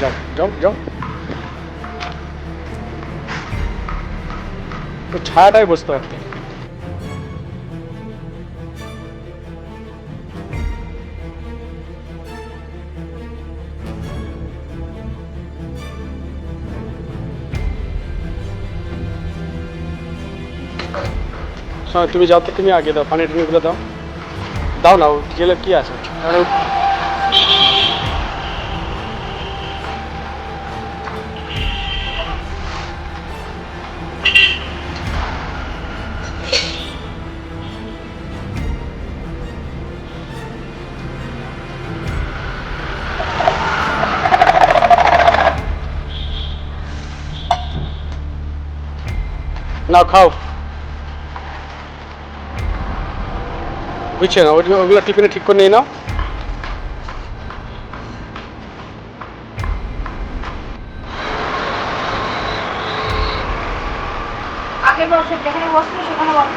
যাও যাও যাও তো ছায়াটাই বসতে পারতে শোনো, তুমি যাও তো তুমি আগে দাও পানি টানিগুলো দাও দাও না গেলে কি আছে কারণ নাও খাও। বুঝছে না ওগুলো টিফিনে ঠিক করে নিয়ে নাও। আগের বছর যেখানে বসতো সেখানে বস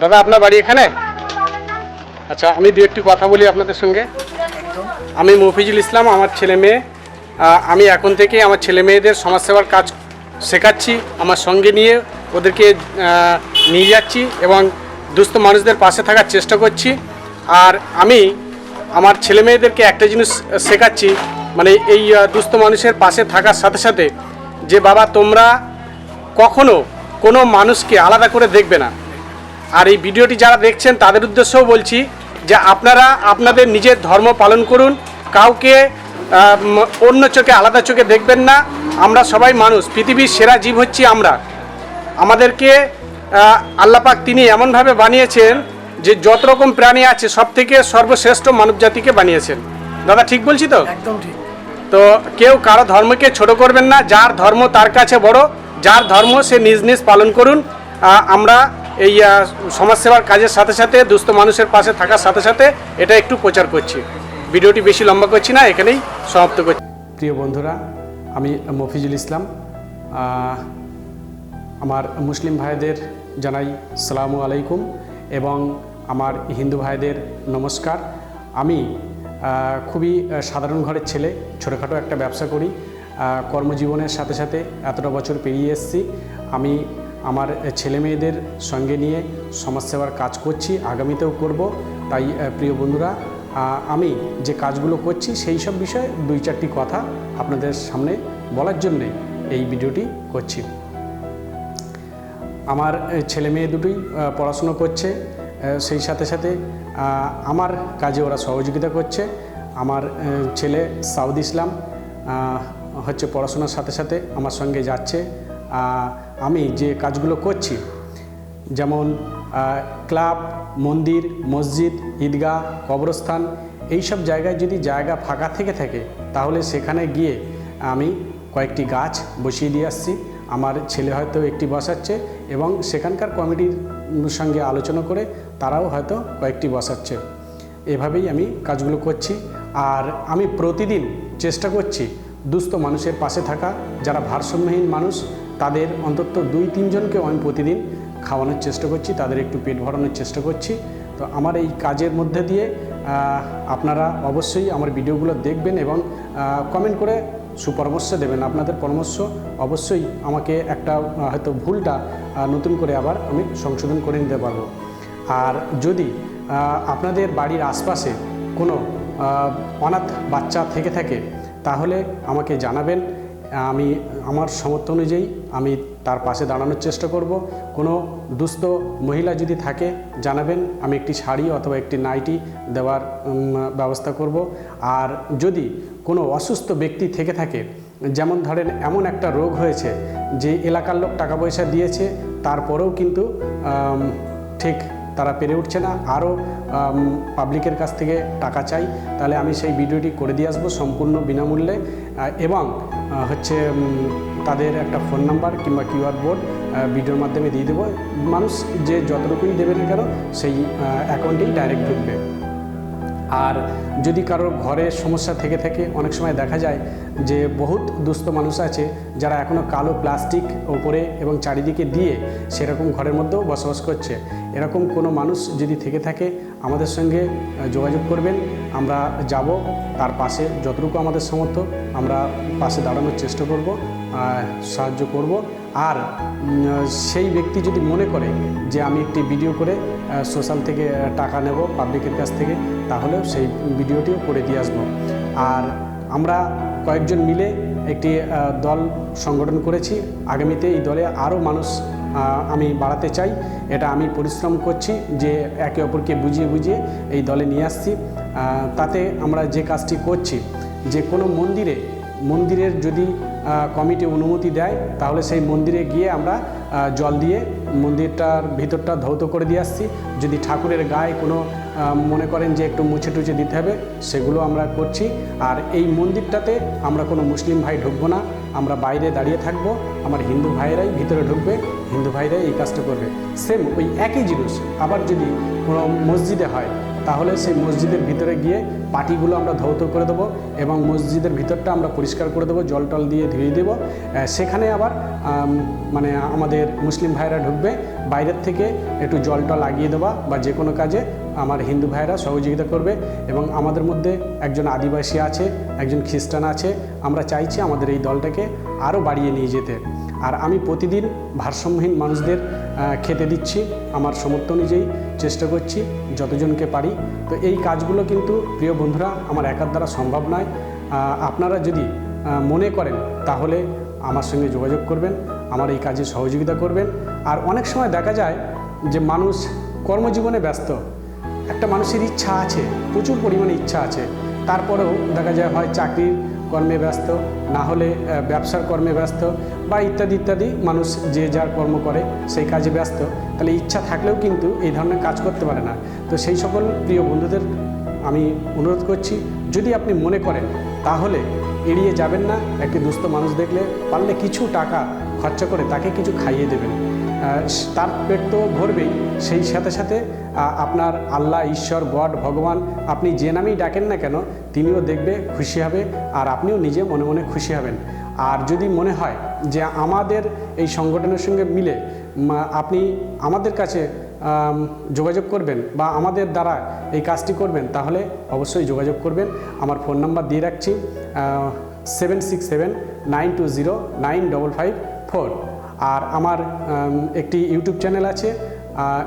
দাদা, আপনার বাড়ি এখানে? আচ্ছা আমি দু একটি কথা বলি আপনাদের সঙ্গে। আমি মফিজুল ইসলাম, আমার ছেলে মেয়ে। আমি এখন থেকে আমার ছেলে মেয়েদের সমাজসেবার কাজ শেখাচ্ছি, আমার সঙ্গে নিয়ে ওদেরকে নিয়ে যাচ্ছি এবং দুস্থ মানুষদের পাশে থাকার চেষ্টা করছি। আর আমি আমার ছেলে মেয়েদেরকে একটা জিনিস শেখাচ্ছি মানে এই দুস্থ মানুষের পাশে থাকার সাথে সাথে যে, বাবা, তোমরা কখনো কোনো মানুষকে আলাদা করে দেখবে না। আর এই ভিডিওটি যারা দেখছেন তাদের উদ্দেশ্যেও বলছি যে আপনারা আপনাদের নিজের ধর্ম পালন করুন। কাউকে অন্য চোখে আলাদা চোখে দেখবেন না। আমরা সবাই মানুষ পৃথিবীর সেরা জীব হচ্ছি আমরা। আমাদেরকে আল্লাপাক তিনি এমনভাবে বানিয়েছেন যে যত রকম প্রাণী আছে সব থেকে সর্বশ্রেষ্ঠ মানব জাতিকে বানিয়েছেন। দাদা ঠিক বলছি তো? একদম ঠিক। তো কেউ কারও ধর্মকে ছোট করবেন না যার ধর্ম তার কাছে বড় যার ধর্ম সে নিজ নিজ পালন করুন। আমরা এই সমাজসেবার কাজের সাথে সাথে, দুস্থ মানুষের পাশে থাকার সাথে সাথে এটা একটু প্রচার করছি। ভিডিওটি বেশি লম্বা করছি না, এখানেই সমাপ্ত করছি। প্রিয় বন্ধুরা, আমি মফিজুল ইসলাম। আমার মুসলিম ভাইদের জানাই সালামু আলাইকুম এবং আমার হিন্দু ভাইদের নমস্কার। আমি খুবই সাধারণ ঘরের ছেলে, ছোটোখাটো একটা ব্যবসা করি। কর্মজীবনের সাথে সাথে এতটা বছর পেরিয়ে এসেছি। আমি আমার ছেলে মেয়েদের সঙ্গে নিয়ে সমাজসেবার কাজ করছি, আগামীতেও করব। তাই প্রিয় বন্ধুরা আমি যে কাজগুলো করছি সেই সব বিষয়ে দুই চারটি কথা আপনাদের সামনে বলার জন্যে এই ভিডিওটি করছি। আমার ছেলে মেয়ে দুটোই পড়াশুনো করছে সেই সাথে সাথে আমার কাজে ওরা সহযোগিতা করছে। আমার ছেলে সাউদ ইসলাম হচ্ছে পড়াশোনার সাথে সাথে আমার সঙ্গে যাচ্ছে। আমি যে কাজগুলো করছি, যেমন ক্লাব, মন্দির, মসজিদ, ঈদগাহ, কবরস্থান, এইসব জায়গায় যদি জায়গা ফাঁকা থেকে থাকে, তাহলে সেখানে গিয়ে আমি কয়েকটি গাছ বসিয়ে দিয়ে আসছি। আমার ছেলে হয়তো একটি বসাচ্ছে এবং সেখানকার কমিটির সঙ্গে আলোচনা করে তারাও হয়তো কয়েকটি বসাচ্ছে এভাবেই আমি কাজগুলো করছি। আর আমি প্রতিদিন চেষ্টা করছি দুস্থ মানুষের পাশে থাকা, যারা ভারসাম্যহীন মানুষ তাদের অন্তত দুই তিনজনকেও আমি প্রতিদিন খাওয়ানোর চেষ্টা করছি, তাদের একটু পেট ভরানোর চেষ্টা করছি। তো আমার এই কাজের মধ্যে দিয়ে আপনারা অবশ্যই আমার ভিডিওগুলো দেখবেন এবং কমেন্ট করে সুপরামর্শ দেবেন। আপনাদের পরামর্শ অবশ্যই আমাকে একটা, হয়তো ভুলটা নতুন করে আবার আমি সংশোধন করে নিতে পারব। আর যদি আপনাদের বাড়ির আশপাশে কোনো অনাথ বাচ্চা থেকে থাকে, তাহলে আমাকে জানাবেন। আমি, আমার সামর্থ্য অনুযায়ী আমি তার পাশে দাঁড়ানোর চেষ্টা করব। কোনো দুস্থ মহিলা যদি থাকে, জানাবেন, আমি একটি শাড়ি অথবা একটি নাইটি দেওয়ার ব্যবস্থা করব। আর যদি কোনো অসুস্থ ব্যক্তি থেকে থাকে, যেমন ধরেন এমন একটা রোগ হয়েছে যে এলাকার লোক টাকা পয়সা দিয়েছে, তারপরেও কিন্তু ঠিক তারা পেরে উঠছে না, আরও পাবলিকের কাছ থেকে টাকা চাই, তাহলে আমি সেই ভিডিওটি করে দিয়ে আসব সম্পূর্ণ বিনামূল্যে। এবং হচ্ছে তাদের একটা ফোন নাম্বার কিংবা কিউআর বোর্ড ভিডিওর মাধ্যমে দিয়ে দেবো। মানুষ যে যতটুকুই দেবে না কেন, সেই অ্যাকাউন্টেই ডাইরেক্ট ঢুকবে। আর যদি কারোর ঘরের সমস্যা থেকে থেকে, অনেক সময় দেখা যায় যে বহুত দুস্থ মানুষ আছে, যারা এখনও কালো প্লাস্টিক ওপরে এবং চারিদিকে দিয়ে সেরকম ঘরের মধ্যেও বসবাস করছে। এরকম কোনো মানুষ যদি থেকে থাকে, আমাদের সঙ্গে যোগাযোগ করবেন। আমরা যাব, তার পাশে যতটুকু আমাদের সামর্থ্য, আমরা পাশে দাঁড়ানোর চেষ্টা করব সাহায্য করব। আর সেই ব্যক্তি যদি মনে করে যে আমি একটি ভিডিও করে সোশ্যাল থেকে টাকা নেব পাবলিকের কাছ থেকে, তাহলেও সেই ভিডিওটিও করে দিয়ে আসব। আর আমরা কয়েকজন মিলে একটি দল সংগঠন করেছি। আগামীতে এই দলে আরও মানুষ আমি বাড়াতে চাই। এটা আমি পরিশ্রম করছি যে একে অপরকে বুঝিয়ে বুঝিয়ে এই দলে নিয়ে আসছি। তাতে আমরা যে কাজটি করছি, যে কোনো মন্দিরে, মন্দিরের যদি কমিটি অনুমতি দেয়, তাহলে সেই মন্দিরে গিয়ে আমরা জল দিয়ে মন্দিরটার ভিতরটা ধৌত করে দিয়ে আসছি। যদি ঠাকুরের গায়ে কোনো মনে করেন যে একটু মুছে টুছে দিতে হবে, সেগুলো আমরা করছি। আর এই মন্দিরটাতে আমরা কোনো মুসলিম ভাই ঢুকবো না, আমরা বাইরে দাঁড়িয়ে থাকব, আমার হিন্দু ভাইয়েরাই ভিতরে ঢুকবে, হিন্দু ভাইরাই এই কাজটা করবে। সেম ওই একই জিনিস, আবার যদি কোনো মসজিদে হয়, তাহলে সেই মসজিদের ভিতরে গিয়ে পাটিগুলো আমরা ধৌত করে দেবো এবং মসজিদের ভিতরটা আমরা পরিষ্কার করে দেবো, জল টল দিয়ে ধুয়ে দেবো। সেখানে আবার মানে আমাদের মুসলিম ভাইরা ঢুকবে বাইরের থেকে একটু জল টল লাগিয়ে দেওয়া বা যে কোনো কাজে আমার হিন্দু ভাইরা সহযোগিতা করবে এবং আমাদের মধ্যে একজন আদিবাসী আছে, একজন খ্রিস্টান আছে, আমরা চাইছি আমাদের এই দলটাকে আরও বাড়িয়ে নিয়ে যেতে। আর আমি প্রতিদিন ভারসাম্যহীন মানুষদের খেতে দিচ্ছি, আমার সমর্থ অনুযায়ী চেষ্টা করছি যতজনকে পারি। তো এই কাজগুলো কিন্তু প্রিয় বন্ধুরা আমার একার দ্বারা সম্ভব নয়। আপনারা যদি মনে করেন তাহলে আমার সঙ্গে যোগাযোগ করবেন, আমার এই কাজে সহযোগিতা করবেন। আর অনেক সময় দেখা যায় যে মানুষ কর্মজীবনে ব্যস্ত। একটা মানুষের ইচ্ছা আছে, প্রচুর পরিমাণে ইচ্ছা আছে। তারপরেও দেখা যায় হয় চাকরির কর্মে ব্যস্ত, না হলে ব্যবসার কর্মে ব্যস্ত বা ইত্যাদি ইত্যাদি। মানুষ যে যার কর্ম করে, সেই কাজে ব্যস্ত। তাহলে ইচ্ছা থাকলেও কিন্তু এই ধরনের কাজ করতে পারে না। তো সেই সকল প্রিয় বন্ধুদের আমি অনুরোধ করছি, যদি আপনি মনে করেন, তাহলে এড়িয়ে যাবেন না। একটি দুস্থ মানুষ দেখলে পারলে কিছু টাকা খরচা করে তাকে কিছু খাইয়ে দেবেন। তার পেট তো ভরবেই। সেই সাথে সাথে আপনার আল্লাহ, ঈশ্বর, গড, ভগবান, আপনি যে নামেই ডাকেন না কেন, তিনিও দেখবে, খুশি হবে, আর আপনিও নিজে মনে মনে খুশি হবেন। আর যদি মনে হয় যে আমাদের এই সংগঠনের সঙ্গে মিলে আপনি আমাদের কাছে যোগাযোগ করবেন বা আমাদের দ্বারা এই কাজটি করবেন, তাহলে অবশ্যই যোগাযোগ করবেন। আমার ফোন নাম্বার দিয়ে রাখছি seven six seven nine two zero nine double five four আর আমার একটি ইউটিউব চ্যানেল আছে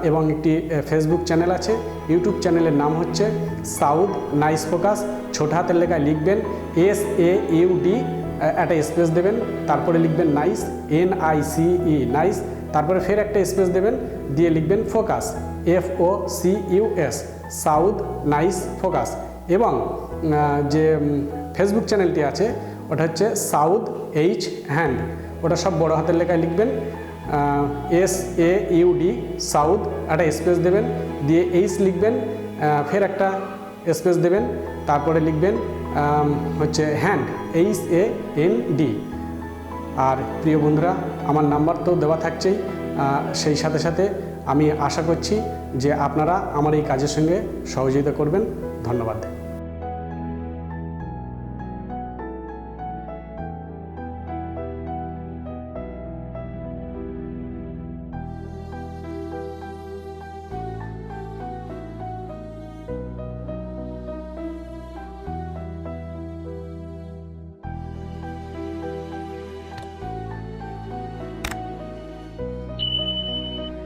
এবং একটি ফেসবুক চ্যানেল আছে। ইউটিউব চ্যানেলের নাম হচ্ছে সাউথ নাইস ফোকাস। ছোট হাতের লেখায় লিখবেন এস এ ইউ ডি একটা স্পেস দেবেন, তারপরে লিখবেন nice, N I C E, nice, তারপরে ফের একটা স্পেস দেবেন, দিয়ে লিখবেন focus, F O C U S, south nice focus. এবং যে ফেসবুক চ্যানেলটি আছে, ওটা হচ্ছে সাউথ এইচ হ্যান্ড। ওটা সব বড় হাতের লেখায় লিখবেন S A U D south, একটা স্পেস দেবেন, দিয়ে এইচ লিখবেন ফের একটা স্পেস দেবেন, তারপরে লিখবেন হচ্ছে hand H A N D আর প্রিয় বন্ধুরা, আমার নাম্বার তো দেওয়া থাকছেই সেই সাথে সাথে আমি আশা করছি যে আপনারা আমার এই কাজের সঙ্গে সহযোগিতা করবেন। ধন্যবাদ।